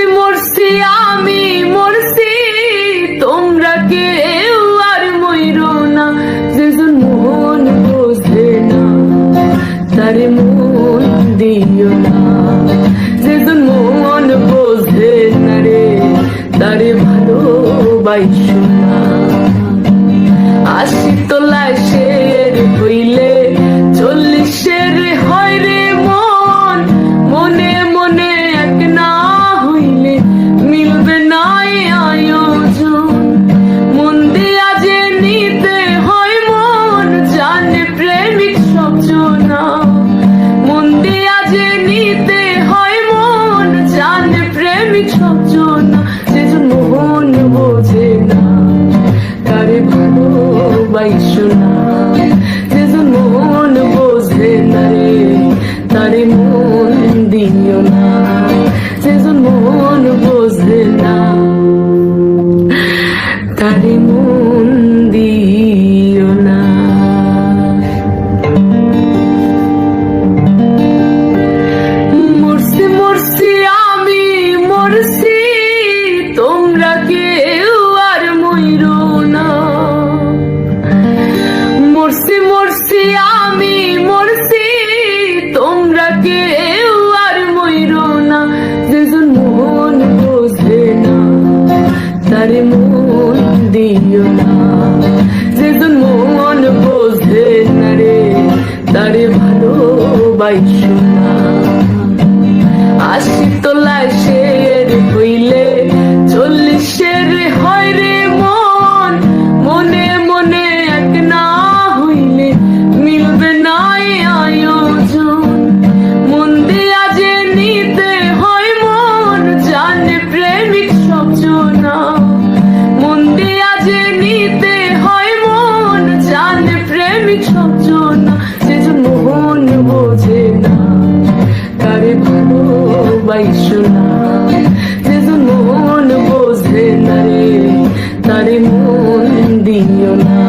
মরছি মরছি, আমি মরছি। তোমরা কেউ আর ময়ূর না। যেজন মন বোঝে না, তার মন দিও না। যেজন মন বোঝে না রে, তারে ভালোবাইস না। আসি তো লাইসে প্রেমিক সবজনা সেজন মোহন বোঝে না। তারে ভালোবাইসো না। আর মন দিও না। যেজন মন বোঝে না রে তারে ভালোবাইশো না। না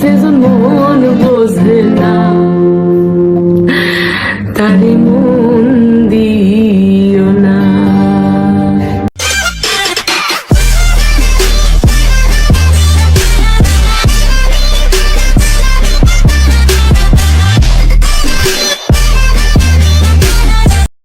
সেজন মন বোঝে না তারি মন